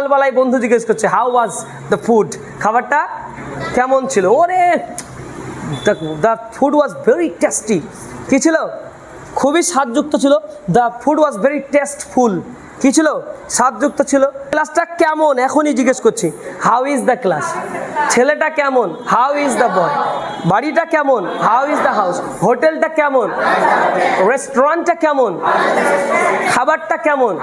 সকালবেলায় বন্ধু জিজ্ঞেস করছে হাউ ওয়াজ দ্য ফুড খাবারটা কেমন ছিল? ওরে the food was very tasty কী ছিল? খুবই স্বাদযুক্ত ছিল। The food was very tasteful কী ছিল? স্বাদযুক্ত ছিল। ক্লাসটা কেমন? এখনই জিজ্ঞেস করছি। হাউ ইজ দ্য ক্লাস ছেলেটা কেমন? হাউ ইজ দ্য বয় বাড়িটা কেমন? হাউ ইজ দ্য হাউস হোটেলটা কেমন? রেস্টুরেন্টটা কেমন? খাবারটা কেমন?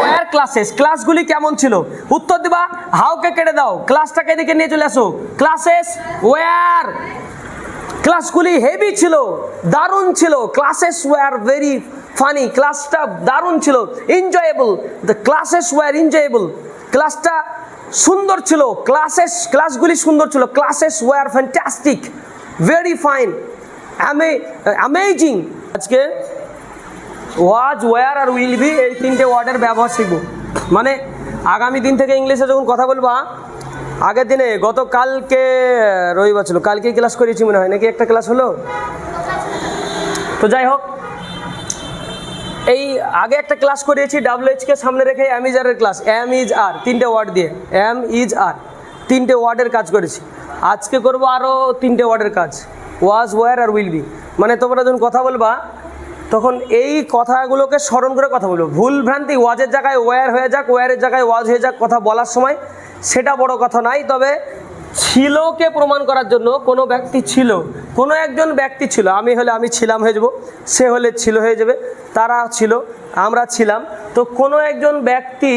ওয়ার ক্লাসেস ক্লাসগুলি কেমন ছিল? উত্তর দিবা হাউকে কেটে দাও? ক্লাসটাকে এদিকে নিয়ে চলে আসো। ক্লাসেস ওয়ার ক্লাসগুলি হেভি ছিল, দারুণ ছিল। ক্লাসেস ওয়ার ভেরি ফানি ক্লাসটা দারুণ ছিল enjoyable the classes were enjoyable ক্লাসটা সুন্দর ছিল ক্লাসেস ক্লাসগুলি সুন্দর ছিল classes were fantastic very fine amazing আজকে was were are will be এই তিনটে ওয়ার্ডের ব্যবহার শিখব। মানে আগামী দিন থেকে ইংলিশে যখন কথা বলবা, আগের দিনে, গতকালকে, রবিবার ছিল কালকে ক্লাস করেছি মনে হয়, নাকি একটা ক্লাস হলো? তো যাই হোক এই আগে একটা ক্লাস করিয়েছি ডাব্লিউএইচকে সামনে রেখে এম ইজ আরের ক্লাস এম ইজ আর তিনটে ওয়ার্ড দিয়ে এম ইজ আর তিনটে ওয়ার্ডের কাজ করেছি। আজকে করব আরও তিনটে ওয়ার্ডের কাজ was were are will be মানে তোমরা যখন কথা বলবা, তখন এই কথাগুলোকে স্মরণ করে কথা বলব। ভুল ভ্রান্তি ওয়াজের জায়গায় ওয়ার হয়ে যাক ওয়ারের জায়গায় ওয়াজ হয়ে যাক কথা বলার সময়, সেটা বড় কথা নাই তবে ছিলকে প্রমাণ করার জন্য কোনো ব্যক্তি ছিল, কোনো একজন ব্যক্তি ছিল, আমি হলে আমি ছিলাম হয়ে যাব, সে হলে ছিল হয়ে যাবে, তারা ছিল, আমরা ছিলাম, তো কোনো একজন ব্যক্তি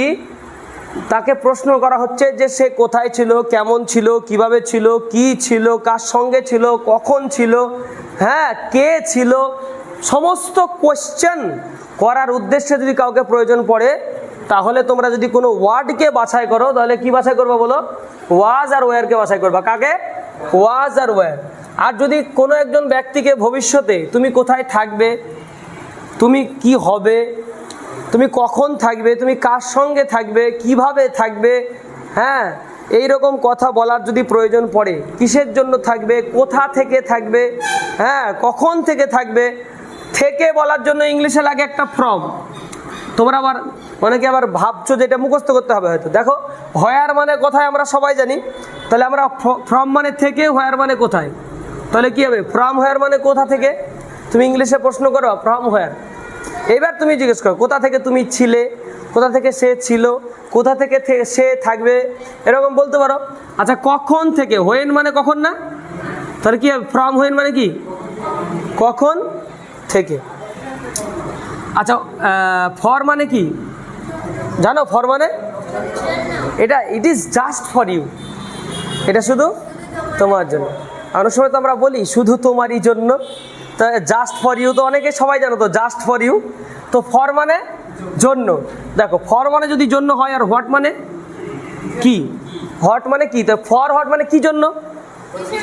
তাকে প্রশ্ন করা হচ্ছে যে সে কোথায় ছিল, কেমন ছিল, কীভাবে ছিল, কি ছিল, কার সঙ্গে ছিল, কখন ছিল হ্যাঁ কে ছিল, সমস্ত কোশ্চেন করার উদ্দেশ্যে যদি কাউকে প্রয়োজন পড়ে তাহলে তোমরা যদি কোনো ওয়ার্ডকে বাছাই করো, তাহলে কি বাছাই করব বলো? ওয়াজ আর ওয়ারকে বাছাই করবা। কাকে? ওয়াজ আর ওয়ার। আর যদি কোনো একজন ব্যক্তিকে ভবিষ্যতে তুমি কোথায় থাকবে, তুমি কি হবে, তুমি কখন থাকবে, তুমি কার সঙ্গে থাকবে, কীভাবে থাকবে হ্যাঁ এই রকম কথা বলার যদি প্রয়োজন পড়ে, কিসের জন্য থাকবে, কোথা থেকে থাকবে হ্যাঁ কখন থেকে থাকবে, থেকে বলার জন্য ইংলিশে লাগে একটা ফ্রম তোমরা আবার অনেকে আবার ভাবছ যে এটা মুখস্থ করতে হবে হয়তো। দেখো হয়ার মানে কোথায় আমরা সবাই জানি। তাহলে আমরা ফ্রম মানে থেকে হয়ার মানে কোথায়? তাহলে কি হবে? ফ্রম হয়ার মানে কোথা থেকে? তুমি ইংলিশে প্রশ্ন করো ফ্রম হয়ার এবার তুমি জিজ্ঞেস করো, কোথা থেকে তুমি ছিলে? কোথা থেকে সে ছিল? কোথা থেকে সে থাকবে? এরকম বলতে পারো। আচ্ছা কখন থেকে? হোয়েন মানে কখন না? তাহলে কি ফ্রম হোয়েন মানে কি? কখন থেকে? আচ্ছা ফর মানে কি? জানো ফর মানে? এটা it is just for you এটা শুধু তোমার জন্য। অনেক সময় তো আমরা বলি, শুধু তোমারই জন্য। তো জাস্ট ফর ইউ তো অনেকে সবাই জানো তো জাস্ট ফর ইউ তো ফর মানে জন্য। দেখো ফর মানে যদি জন্য হয়, আর হোয়াট মানে? কি? হট মানে কি? তো ফর হট মানে কি জন্য?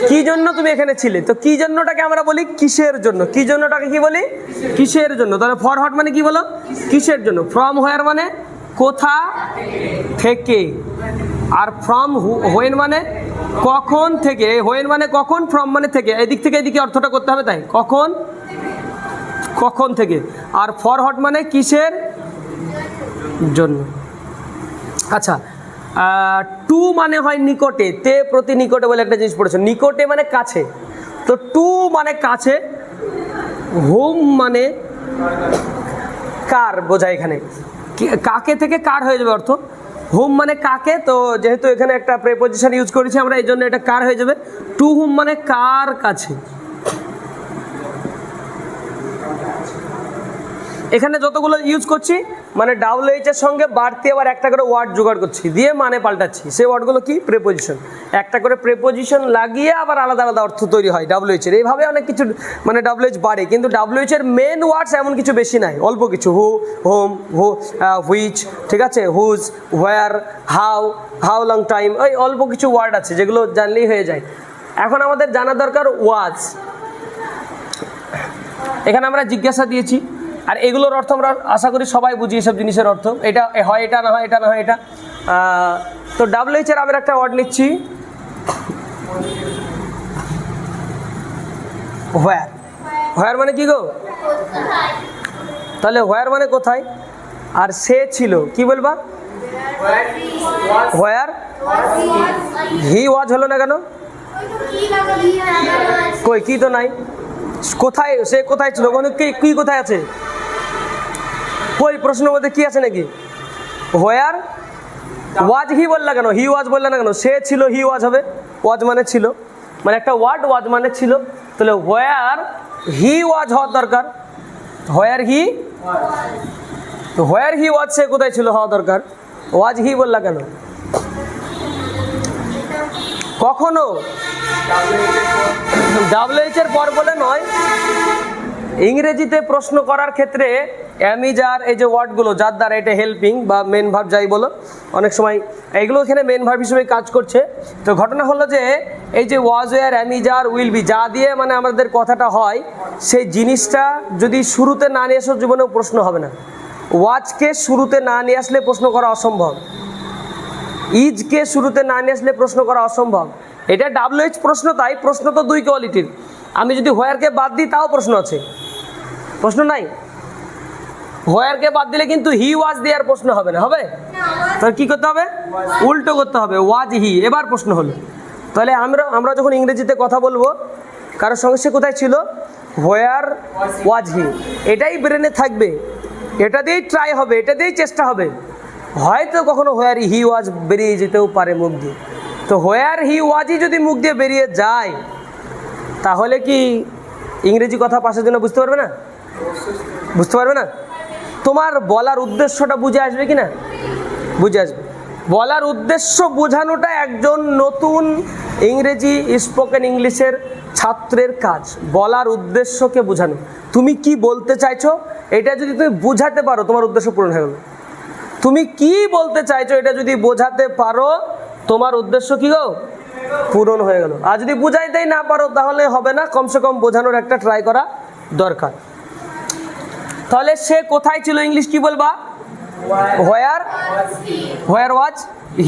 কি জন্য তুমি এখানে ছিলে? তো কি জন্যটাকে আমরা বলি কিসের জন্য? কি জন্যটাকে কি বলি? কিসের জন্য? তাহলে ফর হট মানে কি বলো? কিসের জন্য? ফ্রম হোয়ার মানে কোথা থেকে? আর ফ্রম হোয়েন মানে কখন থেকে? হোয়েন মানে কখন ফ্রম মানে থেকে? এদিক থেকে এদিকে অর্থটা করতে হবে তাই। কখন? কখন থেকে? আর ফর হট মানে কিসের জন্য? আচ্ছা টু মানে হয় নিকটে, তে প্রতি নিকটে বলে একটা জিনিস পড়েছে। নিকটে মানে কাছে। তো টু মানে কাছে হোম মানে কার বোঝায় এখানে। কাকে থেকে কার হয়ে যাবে অর্থ? হোম মানে কাকে? তো যেহেতু এখানে একটা প্রেপোজিশন ইউজ করেছি আমরা, এই জন্য এটা কার হয়ে যাবে। টু হোম মানে কার কাছে। এখানে যতগুলো ইউজ করছি মানে ডাবল এইচ এর সঙ্গে বাড়তি আবার একটা করে ওয়ার্ড জোগাড় করছি, দিয়ে মানে পাল্টাচ্ছি। সেই ওয়ার্ডগুলো কি? প্রেপোজিশন একটা করে প্রেপোজিশন লাগিয়ে আবার আলাদা আলাদা অর্থ তৈরি হয় ডাবল এইচ এর। এইভাবে অনেক কিছু মানে ডাবল এইচ বাড়ে, কিন্তু ডাবল এইচ এর মেন ওয়ার্ডস এমন কিছু বেশি নাই। অল্প কিছু হু হোম হু হুইচ ঠিক আছে? Whose where how how long time ওই অল্প কিছু ওয়ার্ড আছে, যেগুলো জানলেই হয়ে যায়। এখন আমাদের জানা দরকার ওয়াজ এখানে আমরা জিজ্ঞাসা দিয়েছি আর এগুলোর অর্থ আমরা আশা করি সবাই বুঝি এসব জিনিসের অর্থ। এটা হয়, এটা না হয়, এটা না হয়, এটা। তো ডাব্লিউএইচ এর আমরা একটা ওয়ার্ড নিচ্ছি। হোয়ার হোয়ার মানে কি গো? তাহলে হোয়ার মানে কোথায়? আর সে ছিল, কি বলবা? হোয়ার হি ওয়াজ হলো না কেন? কই, কি তো নাই? কোথায়, সে কোথায় ছিল? কি কোথায় আছে? কই প্রশ্ন মধ্যে কি আছে নাকি? হোয়ার? ওয়াজ হি বললা কেন? হি ওয়াজ বললে না কেন? সে ছিল, হি ওয়াজ হবে। ওয়াজ মানে ছিল। মানে একটা ওয়ার্ড ওয়াজ মানে ছিল। তাহলে হোয়ার, হি ওয়াজ হওয়ার দরকার। Where he? তো হোয়ার হি ওয়াজ সে কোথায় ছিল হওয়া দরকার? ওয়াজ হি বললা কেন? কখনো? ডাব্লিউএইচ এর পর বলে নয়। ইংরেজিতে প্রশ্ন করার ক্ষেত্রে অ্যামিজার, এই যে ওয়ার্ডগুলো, যার দ্বারা এটা হেল্পিং বা মেন ভার্ব যাই বলো, অনেক সময় এইগুলো এখানে মেন ভার্ব হিসেবে কাজ করছে। তো ঘটনা হলো যে, এই যে was were am is are will be যা দিয়ে মানে আমাদের কথাটা হয়, সেই জিনিসটা যদি শুরুতে না নিয়ে আসো, জীবনেও প্রশ্ন হবে না। ওয়াজকে শুরুতে না নিয়ে আসলে প্রশ্ন করা অসম্ভব। ইজকে শুরুতে না নিয়ে আসলে প্রশ্ন করা অসম্ভব। এটা ডাব্লিউএইচ প্রশ্ন, তাই প্রশ্ন তো দুই কোয়ালিটির আমি যদি হোয়ারকে বাদ দিই, তাও প্রশ্ন আছে। প্রশ্ন নাই? হোয়ারকে বাদ দিলে কিন্তু হি ওয়াজ দেওয়ার প্রশ্ন হবে না, হবে? তাহলে কি করতে হবে? উল্টো করতে হবে ওয়াজ হি এবার প্রশ্ন হলো। তাহলে আমরা আমরা যখন ইংরেজিতে কথা বলব কারোর সঙ্গে কোথায় ছিল? হোয়ার ওয়াজ হি এটাই ব্রেনে থাকবে। এটা দিয়েই ট্রাই হবে, এটা দিয়েই চেষ্টা হবে। হয়তো কখনো হোয়ার হি ওয়াজ বেরিয়ে যেতেও পারে মুখ দিয়ে। তো হোয়ার হি ওয়াজই যদি মুখ দিয়ে বেরিয়ে যায়, তাহলে কি ইংরেজি কথা পাশের জন্য বুঝতে পারবে না? বুঝতে পারবে না? তোমার বলার উদ্দেশ্যটা বুঝে আসবে কি না? বুঝে আসবে। বলার উদ্দেশ্য বোঝানোটা একজন নতুন ইংরেজি স্পোকেন ইংলিশের ছাত্রের কাজ। বলার উদ্দেশ্যকে বোঝানো। তুমি কি বলতে চাইছো? এটা যদি তুমি বোঝাতে পারো, তোমার উদ্দেশ্য পূরণ হয়ে গেল। তুমি কি বলতে চাইছো, এটা যদি বোঝাতে পারো, তোমার উদ্দেশ্য কি গো? পূরণ হয়ে গেল। আর যদি বুঝাইতেই না পারো, তাহলে হবে না। কমসে কম বোঝানোর একটা ট্রাই করা দরকার। তাহলে সে কোথায় ছিল ইংলিশ কি বলবা? হোয়ার হোয়ার ওয়াজ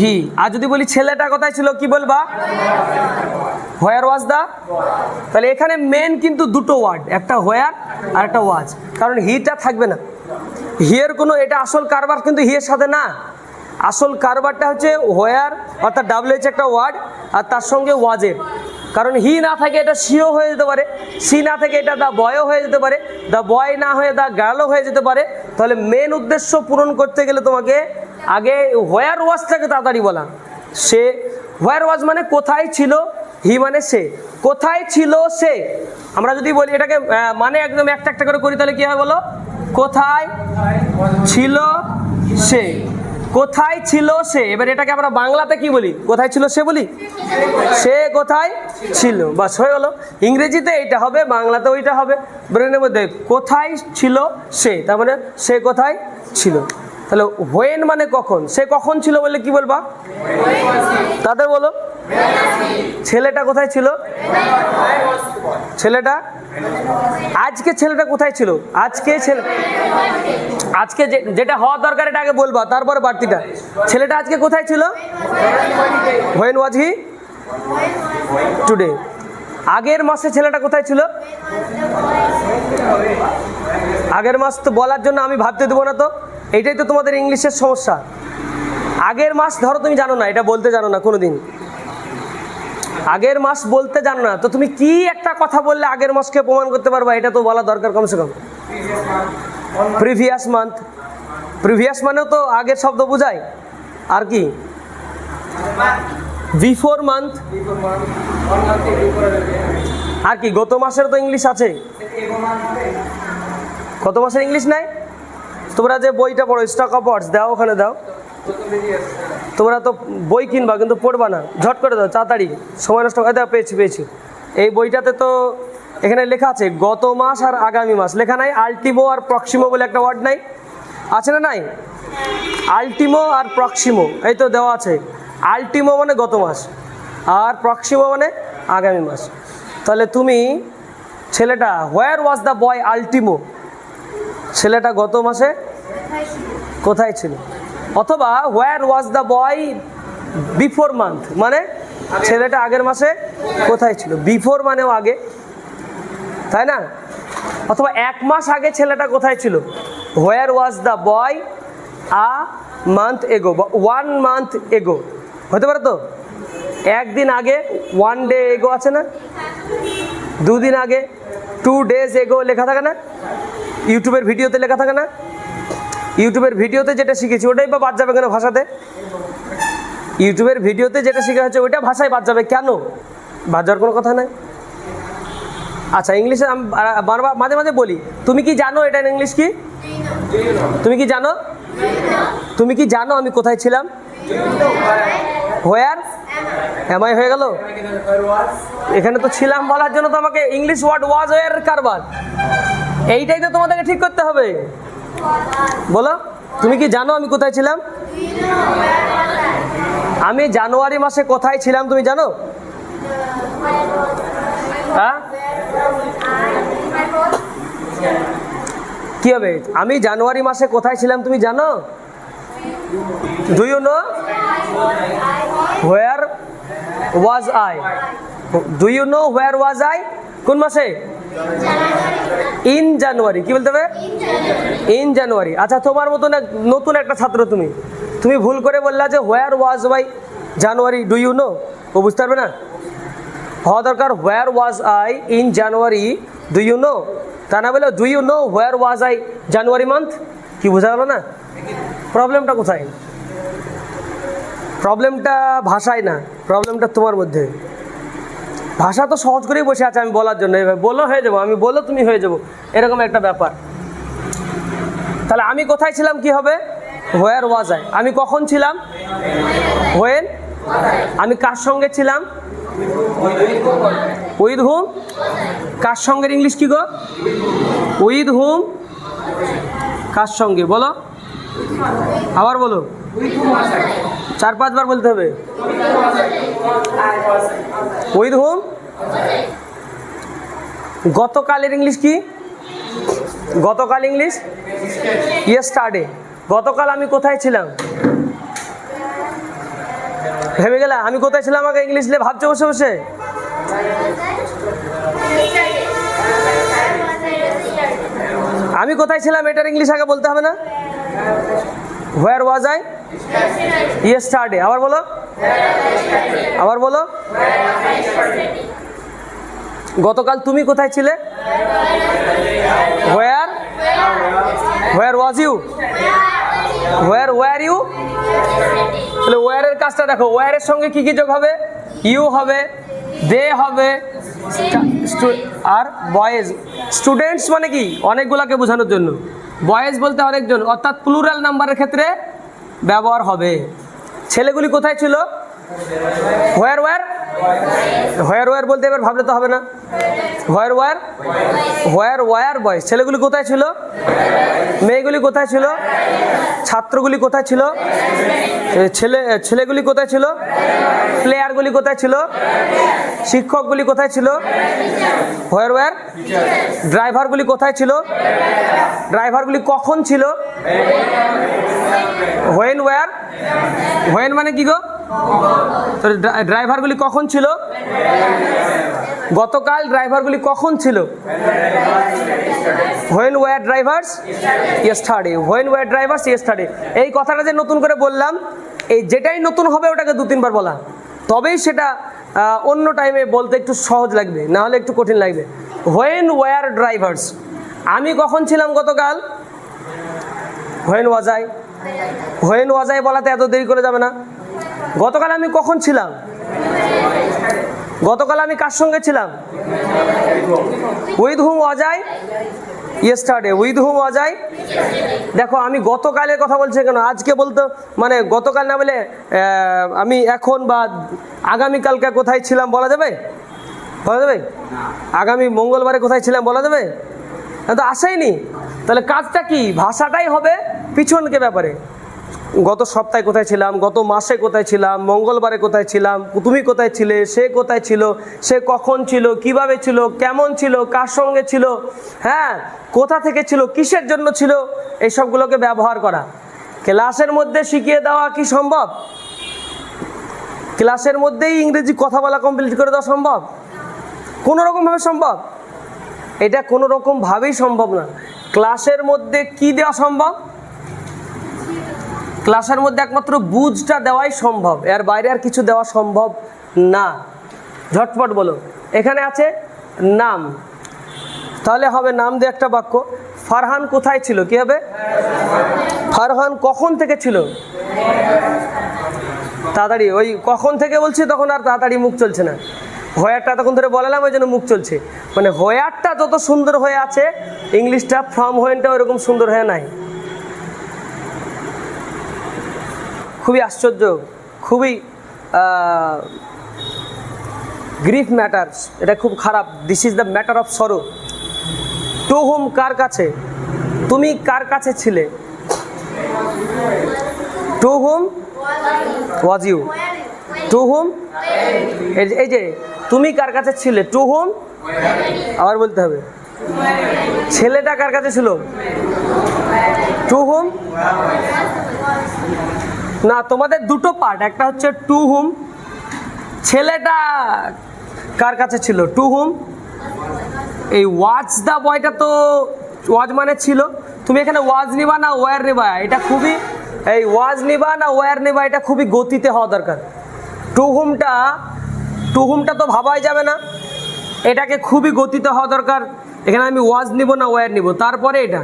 হি আর যদি বলি ছেলেটা কোথায় ছিল, কি বলবা? হোয়ার ওয়াজ দা তাহলে এখানে মেন কিন্তু দুটো ওয়ার্ড একটা হোয়ার আর একটা ওয়াজ কারণ হিটা থাকবে না। হিয়ের কোনো, এটা আসল কারবার কিন্তু হিয়ের সাথে না। আসল কারবারটা হচ্ছে হোয়ার অর্থাৎ ডাব্লিউএইচ একটা ওয়ার্ড আর তার সঙ্গে ওয়াজের কারণ হি না থাকে এটা সিও হয়ে যেতে পারে, সি না থেকে এটা দ্য বয়ও হয়ে যেতে পারে দ্য বয় না হয়ে দ্য গার্লও হয়ে যেতে পারে। তাহলে মেন উদ্দেশ্য পূরণ করতে গেলে তোমাকে আগে হোয়ার ওয়াজটাকে তাড়াতাড়ি বলা। সে হোয়ার ওয়াজ মানে কোথায় ছিল, হি মানে সে। কোথায় ছিল সে? আমরা যদি বলি এটাকে মানে একদম একটা একটা করে করি, তাহলে কি হয় বলো? কোথায় ছিল সে? কোথায় ছিল সে? এবার এটাকে আমরা বাংলাতে কি বলি? কোথায় ছিল সে বলি? সে কোথায় ছিল? বাস, হয়ে গেল। ইংরেজিতে এইটা হবে বাংলাতে ওইটা হবে। ব্রেনের মধ্যে কোথায় ছিল সে? তার মানে সে কোথায় ছিল? তাহলে হোয়েন মানে কখন? সে কখন ছিল বলে কি বলবা? তাদের বলো। ছেলেটা কোথায় ছিল? ছেলেটা? আজকে ছেলেটা কোথায় ছিল? আজকে ছেলে আজকে যেটা হওয়া দরকার এটা আগে বলবা, তারপরে বাড়তিটা। ছেলেটা আজকে কোথায় ছিল? When was he today. আগের মাসে ছেলেটা কোথায় ছিল? আগের মাস তো বলার জন্য আমি ভাবতে দেবো না তো। এটাই তো তোমাদের ইংলিশের সমস্যা। আগের মাস ধরো তুমি জানো না, এটা বলতে জানো না কোনো দিন আগের মাস বলতে জানো না, তো তুমি কি একটা কথা বললে আগের মাসকে প্রমাণ করতে পারবা? এটা তো বলা দরকার কমসে কম। প্রিভিয়াস মান্থ প্রিভিয়াস মানেও তো আগের শব্দ বোঝায়। আর কি? বিফোর মান্থ আর কি, গত মাসের তো ইংলিশ আছে। কত মাসের ইংলিশ নাই? তোমরা যে বইটা পড়ো স্টক অফ ওয়ার্ডস দাও ওখানে, দাও। তোমরা তো বই কিনবা, কিন্তু পড়বা না। ঝট করে দাও, তাড়াতাড়ি। সময় নষ্ট করে পেয়েছি পেয়েছি। এই বইটাতে তো এখানে লেখা আছে, গত মাস আর আগামী মাস। লেখা নাই, আলটিমো আর প্রক্সিমো বলে একটা ওয়ার্ড নাই। আছে না নাই? আলটিমো আর প্রক্সিমো, এই তো দেওয়া আছে। আলটিমো মানে গত মাস, আর প্রক্সিমো মানে আগামী মাস। তাহলে তুমি, ছেলেটা হোয়ার ওয়াজ দ্য বয় আলটিমো? ছেলেটা গত মাসে কোথায় ছিল? অথবা where was the boy before month মানে ছেলেটা আগের মাসে কোথায় ছিল? বিফোর মানেও আগে। তাই না? অথবা এক মাস আগে ছেলেটা কোথায় ছিল? Where was the boy a month ago বা ওয়ান মান্থ এগো হতে পারে তো? একদিন আগে ওয়ান ডে এগো আছে না? দুদিন আগে টু ডেজ এগো লেখা থাকে না? ইউটিউবের ভিডিওতে লেখা থাকে না? ইউটিউবের ভিডিওতে যেটা শিখেছি, ওটাই বা বাদ যাবে কেন ভাষাতে? ইউটিউবের ভিডিওতে যেটা শেখা হচ্ছে ওইটা ভাষায় বাদ যাবে কেন? বাদ যাওয়ার কোনো কথা নাই? আচ্ছা ইংলিশে বারবার মাঝে মাঝে বলি, তুমি কি জানো এটা ইংলিশ কি? তুমি কি জানো? তুমি কি জানো আমি কোথায় ছিলাম? হোয়ার এমআই হয়ে গেল? এখানে তো ছিলাম বলার জন্য তো আমাকে ইংলিশ ওয়ার্ড ওয়াজ ওয়ার কারবার। এইটাই তো তোমাদেরকে ঠিক করতে হবে। বলো, তুমি কি জানো আমি কোথায় ছিলাম? আমি জানুয়ারি মাসে কোথায় ছিলাম তুমি জানো? হ্যাঁ? কি হবে? আমি জানুয়ারি মাসে কোথায় ছিলাম তুমি জানো? Do you know where was I do you know where was I কোন মাসে? ইন জানুয়ারি কি বলতে হবে? ইন জানুয়ারি আচ্ছা তোমার মতন নতুন একটা ছাত্র তুমি। তুমি ভুল করে বললা যে where was by January do you know ও বুঝতে পারবে না? হওয়া দরকার where was I in January do you know তা না বলে do you know where was I January month কি বোঝা গেল না? প্রবলেমটা কোথায়? প্রবলেমটা ভাষায় না প্রবলেমটা তোমার মধ্যে। ভাষা তো সহজ করেই বসে আছে আমি বলার জন্য। এভাবে বলো হয়ে যাব, আমি বলো তুমি হয়ে যাব। এরকম একটা ব্যাপার। তাহলে আমি কোথায় ছিলাম কি হবে? হোয়ার ওয়াজ আই আমি কখন ছিলাম? হোয়েন আমি কার সঙ্গে ছিলাম? উইথ হুম কার সঙ্গে ইংলিশ কি গো? উইথ হুম কার সঙ্গে? বলো। আবার বলো। চার, পাঁচবার বলতে হবে। উইথ হুম গতকালের ইংলিশ কি? গতকাল ইংলিশ ইয়েস্টারডে গতকাল আমি কোথায় ছিলাম? ভেবে গেলা? আমি কোথায় ছিলাম আমাকে ইংলিশ নিয়ে? ভাবছ বসে বসে? আমি কোথায় ছিলাম? এটার ইংলিশ আগে বলতে হবে না? হোয়ার ওয়াজ আই ইয়েস্টারডে আবার বলো। আবার বলো। গতকাল তুমি কোথায় ছিলে? Where where was you where were you তাহলে ওয়ারের কাজটা দেখো। ওয়ারের সঙ্গে কি কি যোগ হবে? ইউ হবে দে হবে আর বয়েজ স্টুডেন্টস মানে কি? অনেকগুলাকে বোঝানোর জন্য। বয়েজ বলতে অনেকজন। অর্থাৎ প্লুরাল নাম্বারের ক্ষেত্রে ব্যবহার হবে। ছেলেগুলি কোথায় ছিল? হোয়ার ওয়ার হোয়ার ওয়ার বলতে এবার ভাবলে তো হবে না। Where were where were boys ছেলেগুলি কোথায় ছিল? মেয়েগুলি কোথায় ছিল? ছাত্রগুলি কোথায় ছিল? ছেলে ছেলেগুলি কোথায় ছিল? প্লেয়ারগুলি কোথায় ছিল? শিক্ষকগুলি কোথায় ছিল? হোয়ার ওয়ার ড্রাইভারগুলি কোথায় ছিল? ড্রাইভারগুলি কখন ছিল? হোয়েন ওয়ার হোয়েন মানে কি গো? ড্রাইভারগুলি কখন ছিল? গতকাল ড্রাইভারগুলি কখন ছিল? When were drivers yesterday when were drivers yesterday এই কথাটা যে নতুন করে বললাম, এই যেটাই নতুন হবে ওটাকে দু, তিনবার বলা। তবেই সেটা অন্য টাইমে বলতে একটু সহজ লাগবে, না হলে একটু কঠিন লাগবে। হোয়েন ওয়ার ড্রাইভার্স আমি কখন ছিলাম গতকাল? হোয়েন ওয়াজাই হোয়েন ওয়াজাই বলাতে এত দেরি করে যাবে না। গতকাল আমি কখন ছিলাম? গতকাল আমি কার সঙ্গে ছিলাম? With whom was I yesterday with whom was I দেখো, আমি গতকালের কথা বলছি কেন? আজকে বলতো মানে গতকাল না বলে আমি এখন বা আগামীকালকে কোথায় ছিলাম বলা যাবে? বলা যাবে? আগামী মঙ্গলবারে কোথায় ছিলাম বলা যাবে? তো আসেইনি তাহলে কাজটা কি? ভাষাটাই হবে পিছনকে ব্যাপারে। গত সপ্তাহে কোথায় ছিলাম, গত মাসে কোথায় ছিলাম, মঙ্গলবারে কোথায় ছিলাম, তুমি কোথায় ছিলে, সে কোথায় ছিল, সে কখন ছিল, কীভাবে ছিল, কেমন ছিল, কার সঙ্গে ছিল হ্যাঁ কোথা থেকে ছিল, কিসের জন্য ছিল, এই সবগুলোকে ব্যবহার করা। ক্লাসের মধ্যে শিখিয়ে দেওয়া কি সম্ভব? ক্লাসের মধ্যেই ইংরেজি কথা বলা কমপ্লিট করে দেওয়া সম্ভব? কোনো রকমভাবে সম্ভব? এটা কোনো রকমভাবেই সম্ভব না। ক্লাসের মধ্যে কি দেওয়া সম্ভব? ক্লাসের মধ্যে একমাত্র বুঝটা দেওয়াই সম্ভব, এর বাইরে আর কিছু দেওয়া সম্ভব না। ঝটপট বলো। এখানে আছে নাম। তাহলে হবে নাম দিয়ে একটা বাক্য। ফারহান কোথায় ছিল? কি হবে? ফারহান কখন থেকে ছিল? তাড়াতাড়ি, ওই কখন থেকে বলছি তখন আর তাড়াতাড়ি মুখ চলছে না। হোয়ারটা তখন ধরে বলালাম, ওই জন্য মুখ চলছে। মানে হোয়ারটা যত সুন্দর হয়ে আছে, ইংলিশটা ফ্রম হোয়েনটা ওরকম সুন্দর হয়ে নাই। খুবই আশ্চর্য, খুবই গ্রিফ ম্যাটার্স এটা খুব খারাপ। This is the matter of sorrow to whom কার কাছে? তুমি কার কাছে ছিলে? To whom was you to whom এই যে, তুমি কার কাছে ছিলে? টু হোম আবার বলতে হবে। ছেলেটা কার কাছে ছিল? টু হোম না, তোমাদের দুটো পার্ট একটা হচ্ছে টু হুম ছেলেটা কার কাছে ছিল? টু হুম এই ওয়াচ দ্য বয়টা তো ওয়াজ মানে ছিল। তুমি এখানে ওয়াজ নিবা না ওয়ার নিবা? এটা খুবই, এই ওয়াজ নিবা না ওয়ার নিবা, এটা খুবই গতিতে হওয়া দরকার। টু হুমটা টু হুমটা তো ভাবাই যাবে না। এটাকে খুবই গতিতে হওয়া দরকার। এখানে আমি ওয়াজ নিব না ওয়ার নিব। তারপরে এটা।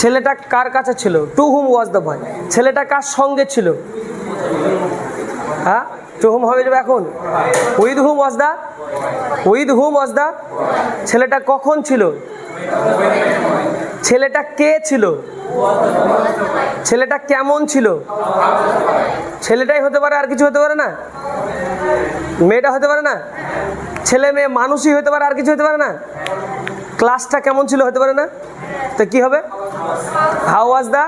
ছেলেটা কার কাছে ছিল? টু হুম ওয়াজ দ্য বয় ছেলেটা কার সঙ্গে ছিল? হ্যাঁ? টু হুম হবে যাবে এখন? With whom was the with whom was the ছেলেটা কখন ছিল? ছেলেটা কে ছিল? ছেলেটা কেমন ছিল? ছেলেটাই হতে পারে আর কিছু হতে পারে না? মেয়েটা হতে পারে না? ছেলে মেয়ে মানুষই হতে পারে আর কিছু হতে পারে না? ক্লাসটা কেমন ছিল হতে পারে না? তো কি হবে? হাউ ওয়াজ দা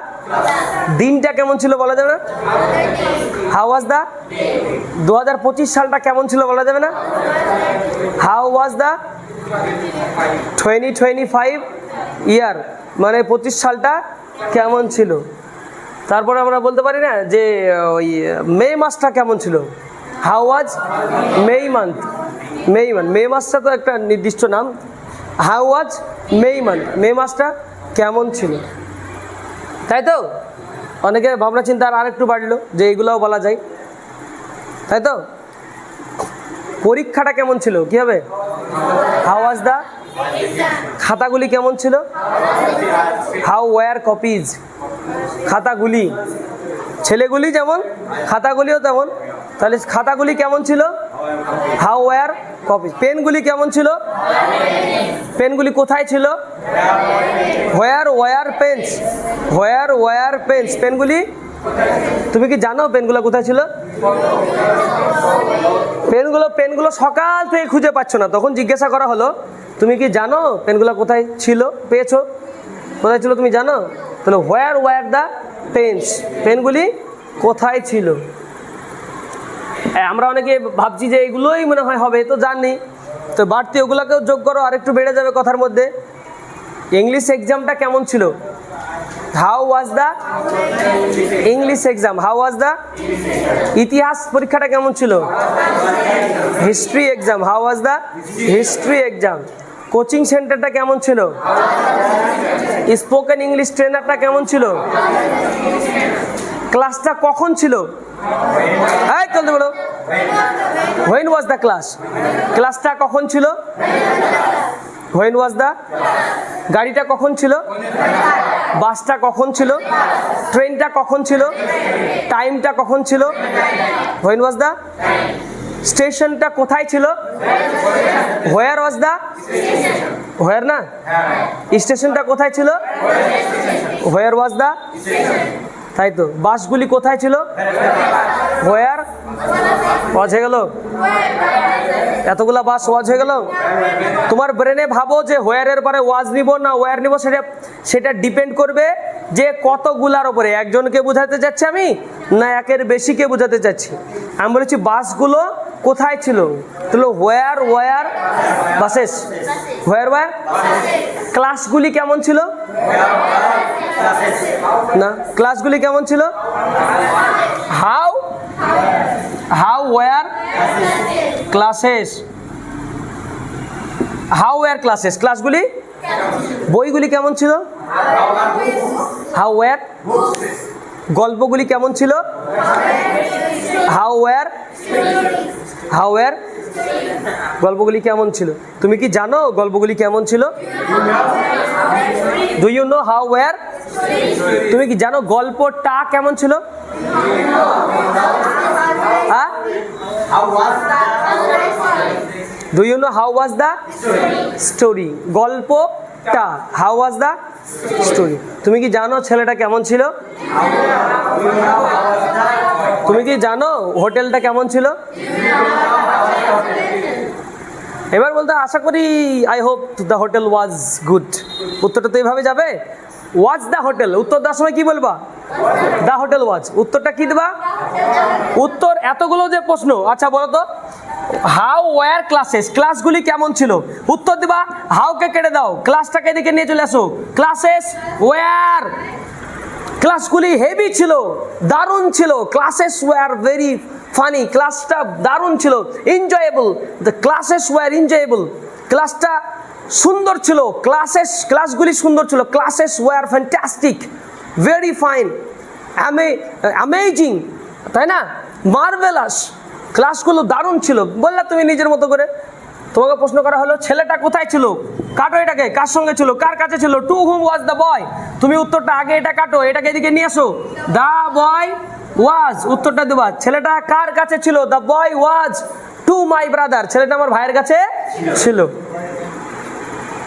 দিনটা কেমন ছিল বলা যাবে না? হাউ ওয়াজ দা দু হাজার পঁচিশ সালটা কেমন ছিল বলা যাবে না? How was the twenty twenty five year মানে পঁচিশ সালটা কেমন ছিল? তারপরে আমরা বলতে পারি না যে, ওই মে মাসটা কেমন ছিল? How was May month May month মে মাসটা তো একটা নির্দিষ্ট নাম। হাউ ওয়াজ মে মান্থ মে মাসটা কেমন ছিল? তাই তো? অনেকে ভাবনা চিন্তা আর আরেকটু বাড়লো যে এইগুলোও বলা যায়। তাই তো? পরীক্ষাটা কেমন ছিল? কি হবে? হাউ ওয়াজ দা খাতাগুলি কেমন ছিল? হাউ ওয়ার কপিজ খাতাগুলি। ছেলেগুলি যেমন, খাতাগুলিও তেমন। তাহলে খাতাগুলি কেমন ছিল? হাউ ওয়ার কপিজ পেনগুলি কেমন ছিল? পেনগুলি কোথায় ছিল? Where were pens where were pens পেনগুলি তুমি কি জানো পেনগুলো কোথায় ছিল? পেনগুলো পেনগুলো সকাল থেকে খুঁজে পাচ্ছ না। তখন জিজ্ঞাসা করা হলো, তুমি কি জানো পেনগুলো কোথায় ছিল? পেয়েছ? কোথায় ছিল তুমি জানো? তাহলে হোয়ার ওয়ার দ্য পেন্স পেনগুলি কোথায় ছিল? আমরা অনেকে ভাবছি যে এগুলোই মনে হয় হবে তো জানি। তো বাড়তি ওগুলোকেও যোগ করো আরেকটু বেড়ে যাবে কথার মধ্যে। ইংলিশ এক্সামটা কেমন ছিল? How was the English exam how was the ইতিহাস পরীক্ষাটা কেমন ছিল? History exam how was the history exam coaching সেন্টারটা কেমন ছিল? স্পোকেন ইংলিশ ট্রেনারটা কেমন ছিল? ক্লাসটা কখন ছিল? চলতে হোয়েন ওয়াজ দ্য ক্লাস ক্লাসটা কখন ছিল? হোয়েন ওয়াজ দ্য গাড়িটা কখন ছিল? বাসটা কখন ছিল? ট্রেনটা কখন ছিল? টাইমটা কখন ছিল? হোয়েন ওয়াজ দ্য স্টেশনটা কোথায় ছিল? হোয়ার ওয়াজ দ্য হোয়ার না? স্টেশনটা কোথায় ছিল? হোয়ার ওয়াজ দ্য তাই তো? বাসগুলি কোথায় ছিল? হোয়ার ওয়াজ হয়ে গেল? এতগুলা বাস ওয়াজ হয়ে গেল? তোমার ব্রেনে ভাবো যে হোয়ারের পরে ওয়াজ নিব না ওয়ার নিব, সেটা সেটা ডিপেন্ড করবে যে কতগুলার ওপরে একজনকে বোঝাতে চাচ্ছি আমি, না একের বেশিকে বোঝাতে চাচ্ছি? আমি বলেছি, বাসগুলো কোথায় ছিল? তাহলে where were buses where were ক্লাসগুলি কেমন ছিল? না ক্লাসগুলি কেমন ছিল? How how were classes how were classes ক্লাসগুলি বইগুলি কেমন ছিল? হাউ ওয়ার গল্পগুলি কেমন ছিল? হাউ ওয়ার হাউ ওয়ার গল্পগুলি কেমন ছিল? তুমি কি জানো গল্পগুলি কেমন ছিল? Do you know how were তুমি কি জানো গল্পটা কেমন ছিল? Do you know how was the story গল্পটা হাউ ওয়াজ দ্য স্টোরি তুমি কি জানো ছেলেটা কেমন ছিল? তুমি কি জানো হোটেলটা কেমন ছিল? এবার বলতে আশা করি I hope the hotel was good উত্তরটা তো এইভাবে যাবে ওয়াজ দ্য হোটেল উত্তর দেওয়ার সময় কি বলবা? দ্য হোটেল ওয়াজ উত্তরটা কি দেবা? উত্তর এতগুলো যে প্রশ্ন। আচ্ছা বলো তো। হাউ ওয়ার ক্লাসেস ক্লাসগুলি কেমন ছিল? উত্তর দিবা হাউকে কেটে দাও? ক্লাসটাকে এদিকে নিয়ে চলে আসো। ক্লাসেস ওয়ার ক্লাসগুলি হেভি ছিল, দারুণ ছিল। ক্লাসেস ওয়ার ভেরি ফানি ক্লাসটা দারুণ ছিল enjoyable the classes were enjoyable ক্লাসটা সুন্দর ছিল ক্লাসেস ক্লাসগুলি সুন্দর ছিল classes were fantastic very fine amazing তাই না? মার্ভেলাস ক্লাসগুলো দারুণ ছিল। বললা তুমি নিজের মতো করে। তোমাকে প্রশ্ন করা হলো, ছেলেটা কোথায় ছিল? কাটো এটাকে, কার সঙ্গে ছিল? কার কাছে ছিল? টু হুম ওয়াজ দ্য বয় তুমি উত্তরটা আগে এটা কাটো, এটাকে এদিকে নিয়ে আসো দ্য বয় ওয়াজ, উত্তরটা দেবা। ছেলেটা কার কাছে ছিল? The boy was to my brother ছেলেটা আমার ভাইয়ের কাছে ছিল।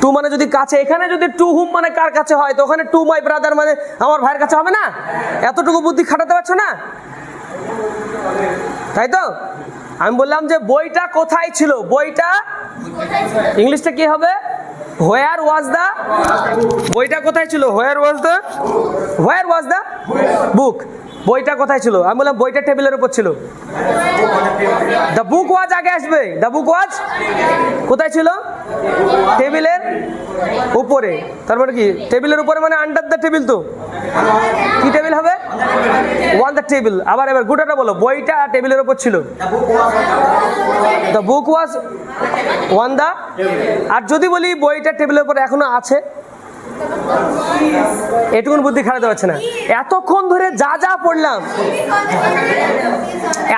টু মানে যদি কাছে, এখানে যদি টু হুম মানে কার কাছে হয়, তো ওখানে টু মাই ব্রাদার মানে আমার ভাইয়ের কাছে হবে না? এতটুকু বুদ্ধি খাটাতে পারছ না? তাই তো? আমি বললাম যে, বইটা কোথায় ছিল? বইটা ইংলিশটা কি হবে? হোয়ার ওয়াজ দ্য বইটা কোথায় ছিল? Where was the where was the book বইটা কোথায় ছিল? আমি বললাম বইটা টেবিলের উপর ছিল। দ্য বুক ওয়াজ আগে আসবে। দ্য বুক ওয়াজ কোথায় ছিল? টেবিলের উপরে। তারপরে কি? টেবিলের উপরে মানে আন্ডার দ্য টেবিল তো। কি টেবিল হবে? ওয়ান দ্য টেবিল আবার এবার গোটাটা বলো। বইটা টেবিলের উপর ছিল। The book was on the আর যদি বলি বইটা টেবিলের উপর এখনও আছে এটুকুন বুদ্ধি খারাপ পারছে না। এতক্ষণ ধরে যা যা পড়লাম,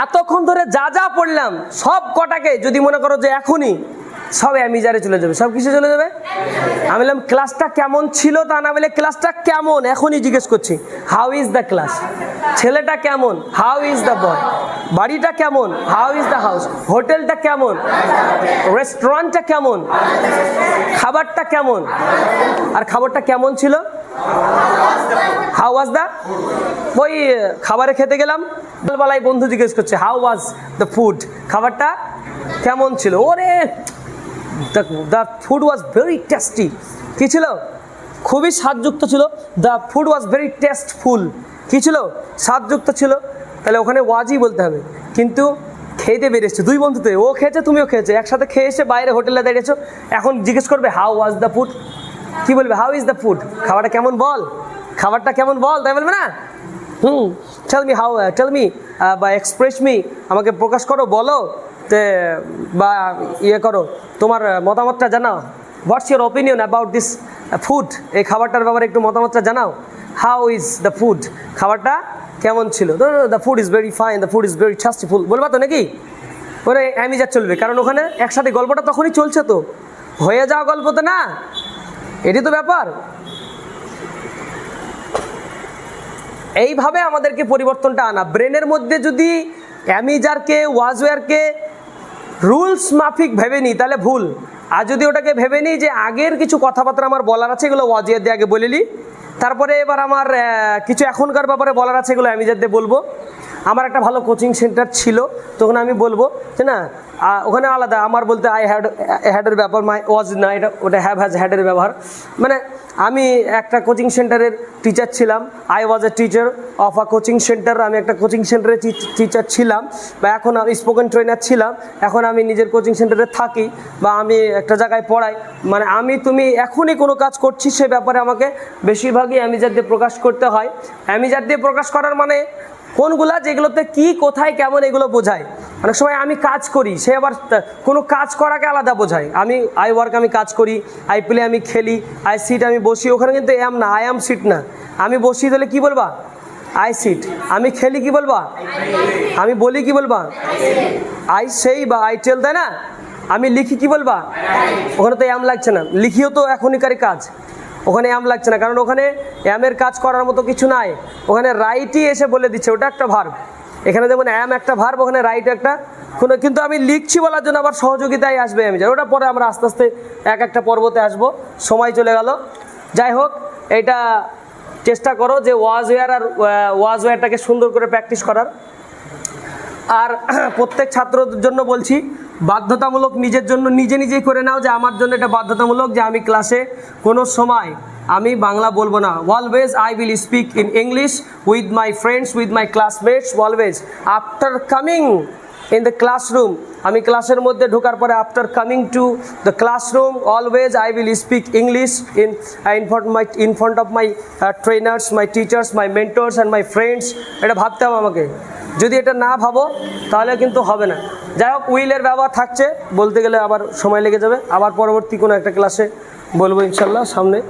এতক্ষণ ধরে যা যা পড়লাম, সব কটাকে যদি মনে করো যে এখনই সব অ্যামিজারে চলে যাবে। সব কিছু চলে যাবে? আমি বললাম, ক্লাসটা কেমন ছিল তা না বলে, ক্লাসটা কেমন? এখনই জিজ্ঞেস করছি হাউ ইজ দ্য ক্লাস ছেলেটা কেমন? হাউ ইজ দ্য বয় বাড়িটা কেমন? হাউ ইজ দ্য হাউস হোটেলটা কেমন? রেস্টুরেন্টটা কেমন? খাবারটা কেমন? আর খাবারটা কেমন ছিল? হাউ ওয়াজ দ্য ওই খাবারে খেতে গেলাম। বেলায় বন্ধু জিজ্ঞেস করছে হাউ ওয়াজ দ্য ফুড খাবারটা কেমন ছিল? ওরে the the food was very tasty কী ছিল? খুবই স্বাদযুক্ত ছিল। The food was very tasteful কী ছিল? স্বাদযুক্ত ছিল। তাহলে ওখানে ওয়াজই বলতে হবে। কিন্তু খেতে বেরিয়েছে দুই বন্ধুতে, ও খেয়েছে, তুমিও খেয়েছে। একসাথে খেয়ে এসে বাইরে হোটেলে দাঁড়িয়েছো এখন জিজ্ঞেস করবে হাউ ওয়াজ দ্য ফুড কী বলবে হাউ ইজ দ্য ফুড খাবারটা কেমন বল? খাবারটা কেমন বল? তাই বলবে না? হুম tell me how tell me বা এক্সপ্রেস মি আমাকে প্রকাশ করো, বলো। তে, বা ইয়ে করো, তোমার মতামতটা জানাও। What's your opinion about this food এই খাবারটার ব্যাপারে একটু মতামতটা জানাও। হাউ ইজ দ্য ফুড খাবারটা কেমন ছিল? The food is very fine the food is very tasteful বলবা তো নাকি? ওরে অ্যামিজার চলবে, কারণ ওখানে একসাথে গল্পটা তখনই চলছে তো। হয়ে যাওয়া গল্প তো না। এটি তো ব্যাপার। এইভাবে আমাদেরকে পরিবর্তনটা আনা। ব্রেনের মধ্যে যদি অ্যামিজারকে ওয়াজওয়্যারকে রুলস মাফিক ভেবে নিই, তাহলে ভুল। আর যদি ওটাকে ভেবে নিই যে আগের কিছু কথাবার্তা আমার বলার আছে, এগুলো ওয়াজিয়ার দিয়ে আগে বলে নিই তারপরে এবার আমার কিছু এখনকার ব্যাপারে বলার আছে, এগুলো আমি যাতে বলব। আমার একটা ভালো কোচিং সেন্টার ছিল, তখন আমি বলব যে না ওখানে আলাদা। আমার বলতে আই হ্যাড হ্যাডের ব্যাপার মাই ওয়াজ না, এটা, ওটা হ্যাভ হ্যাজ হ্যাডের ব্যবহার। মানে আমি একটা কোচিং সেন্টারের টিচার ছিলাম। I was a teacher of a coaching centre আমি একটা কোচিং সেন্টারের টিচার ছিলাম বা এখন আমি স্পোকেন ট্রেনার ছিলাম। এখন আমি নিজের কোচিং সেন্টারে থাকি বা আমি একটা জায়গায় পড়াই। মানে আমি, তুমি এখনই কোনো কাজ করছি সে ব্যাপারে আমাকে বেশিরভাগই অ্যামিজার দিয়ে প্রকাশ করতে হয়। অ্যামিজার দিয়ে প্রকাশ করার মানে কোনগুলা যেগুলোতে কি, কোথায়, কেমন এগুলো বোঝায়। অনেক সময় আমি কাজ করি, সে আবার কোনো কাজ করাকে আলাদা বোঝায়। আমি আই ওয়ার্ক আমি কাজ করি, আই প্লে আমি খেলি, আই সিট আমি বসি, ওখানে কিন্তু এম না, আই অ্যাম সিট না। আমি বসি তাহলে কি বলবা? I sit. আমি খেলি কি বলবা? আমি বলি কি বলবা? আই সেই বা আই টেল, তাই না? আমি লিখি কি বলবা? ওখানে তো অ্যাম লাগছে না। লিখিও তো এখনইকারই কাজ। ওখানে অ্যাম লাগছে না, কারণ ওখানে অ্যামের কাজ করার মতো কিছু নাই। ওখানে রাইটই এসে বলে দিচ্ছে, ওটা একটা ভার্ব এখানে যেমন অ্যাম একটা ভার্ব ওখানে রাইট একটা। কোনো কিন্তু আমি লিখছি বলার জন্য আবার সহযোগিতায় আসবে আমি যাই ওটা পরে আমরা আস্তে আস্তে এক একটা পর্বতে আসব। সময় চলে গেল। যাই হোক এটা চেষ্টা করো যে ওয়াজ ওয়ার আর ওয়াজ ওয়ারটাকে সুন্দর করে প্র্যাকটিস করার। আর প্রত্যেক ছাত্রদের জন্য বলছি বাধ্যতামূলক নিজের জন্য নিজে নিজেই করে নাও যে আমার জন্য এটা বাধ্যতামূলক যে আমি ক্লাসে কোনো সময় আমি বাংলা বলব না। Always I will speak in English with my friends with my classmates always after coming in the classroom আমি ক্লাসের মধ্যে ঢোকার পরে after coming to the classroom always I will speak English in in front my in front of my trainers my teachers my mentors and my friends এটা ভাবতে হবে আমাকে। যদি এটা না ভাবো, তাহলে কিন্তু হবে না। যাই হোক উইলের ব্যবহার থাকছে। বলতে গেলে আবার সময় লেগে যাবে। আবার পরবর্তী কোনো একটা ক্লাসে বলব ইনশাল্লাহ, সামনে।